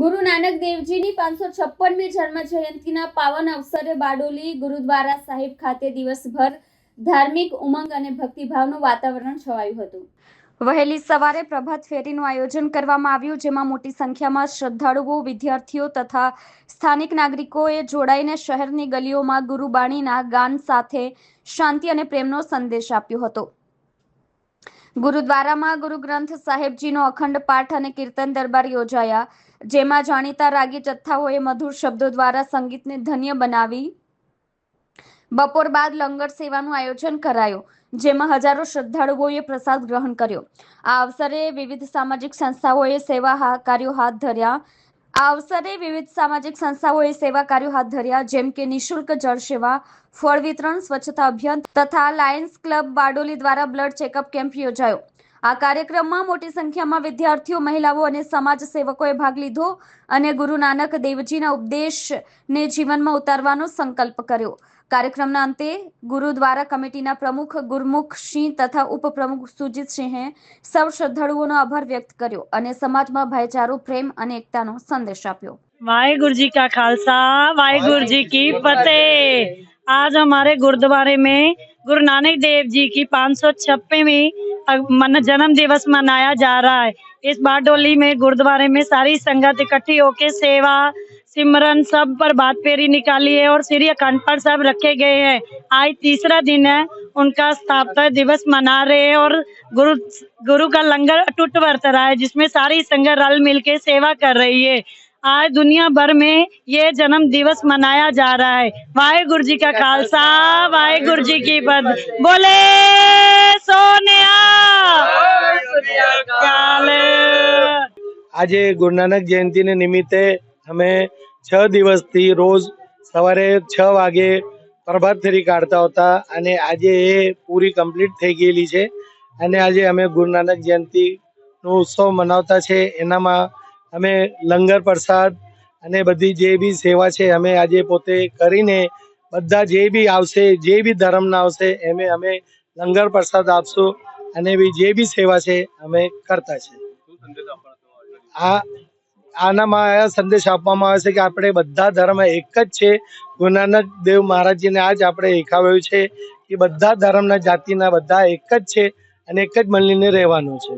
ગુરુ નાનક દેવજીની પાંચસો છપ્પનમી જન્મ જયંતિના પાવન અવસરે બારડોલી ગુરુદ્વારા સાહિબ ખાતે દિવસભર ધાર્મિક ઉમંગ અને ભક્તિભાવનું વાતાવરણ છવાયું હતું. વહેલી સવારે પ્રભાત ફેરીનું આયોજન કરવામાં આવ્યું, જેમાં મોટી સંખ્યામાં શ્રદ્ધાળુઓ, વિદ્યાર્થીઓ તથા સ્થાનિક નાગરિકોએ જોડાઈને શહેરની ગલીઓમાં ગુરુબાણીના ગાન સાથે શાંતિ અને પ્રેમનો સંદેશ આપ્યો હતો. ગુરુદ્વારામાં ગુરુ ગ્રંથ સાહેબજીનો અખંડ પાઠ અને કીર્તન દરબાર યોજાયા. જેમાં જાણીતા રાગી જથ્થાઓએ મધુર શબ્દો દ્વારા સંગીતને ધન્ય બનાવી બપોર બાદ લંગર સેવાનું આયોજન કરાયું, જેમાં હજારો શ્રદ્ધાળુઓએ પ્રસાદ ગ્રહણ કર્યો. આ અવસરે વિવિધ સામાજિક સંસ્થાઓએ સેવા કાર્યો હાથ ધર્યા. અવસરે વિવિધ સામાજિક સંસ્થાઓએ સેવા કાર્યો હાથ ધર્યા, જેમ કે નિઃશુલ્ક જળ સેવા, ફળ વિતરણ, સ્વચ્છતા અભિયાન તથા લાયન્સ ક્લબ બારડોલી દ્વારા બ્લડ ચેકઅપ કેમ્પ યોજાયો. આ કાર્યક્રમમાં મોટી સંખ્યામાં વિદ્યાર્થીઓ, મહિલાઓ અને સમાજ સેવકોએ ભાગ લીધો અને ગુરુ નાનક દેવજીના ઉપદેશને જીવનમાં ઉતારવાનો સંકલ્પ કર્યો. કાર્યક્રમના અંતે ગુરુદ્વારા કમિટીના પ્રમુખ ગુરમુખ સિંહ તથા ઉપપ્રમુખ સુજીત સિંહે સૌ શ્રદ્ધાળુઓનો આભાર વ્યક્ત કર્યો અને સમાજમાં ભાઈચારો પ્રેમ અને એકતાનો સંદેશ આપ્યો वाहेगुरु जी का खालसा वाहेगुरु जी की फतेह आज हमारे गुरुद्वारे में गुरु नानक देव जी की पाँच सौ जन्म दिवस मनाया जा रहा है। इस बारडोली में, गुरुद्वारे में सारी संगत इकट्ठी होके सेवा, सिमरन सब पर बात फेरी निकाली है और श्री अखंड पर सब रखे गए हैं। आज तीसरा दिन है, उनका स्थापना दिवस मना रहे हैं और गुरु गुरु का लंगर अटूट बरत रहा है, जिसमें सारी संगत रल मिल के सेवा कर रही है। आज दुनिया भर में ये जन्म दिवस मनाया जा रहा है वाहे गुरु जी का खालसा वाहे गुरु जी की पद बोले सोनिया काले આજે ગુરુ નાનક જયંતિને નિમિત્તે અમે છ દિવસથી રોજ સવારે છ વાગે પ્રભાત ફેરી કાઢતા હતા અને આજે એ પૂરી કમ્પ્લીટ થઈ ગયેલી છે અને આજે અમે ગુરુ નાનક જયંતિનો ઉત્સવ મનાવતા છે એનામાં અમે લંગર પ્રસાદ અને બધી જે બી સેવા છે અમે આજે પોતે કરીને બધા જે બી આવશે, જે બી ધર્મના આવશે, એમે અમે લંગર પ્રસાદ આપશું અને બી જે બી સેવા છે અમે કરતા છે. આ આનામાં આ સંદેશ આપવામાં આવે છે કે આપણે બધા ધર્મ એક જ છે. ગુરુ નાનક દેવ મહારાજજીને આ જ આપણે એકાવ્યું છે કે બધા ધર્મના જાતિના બધા એક જ છે અને એક જ મળીને રહેવાનું છે.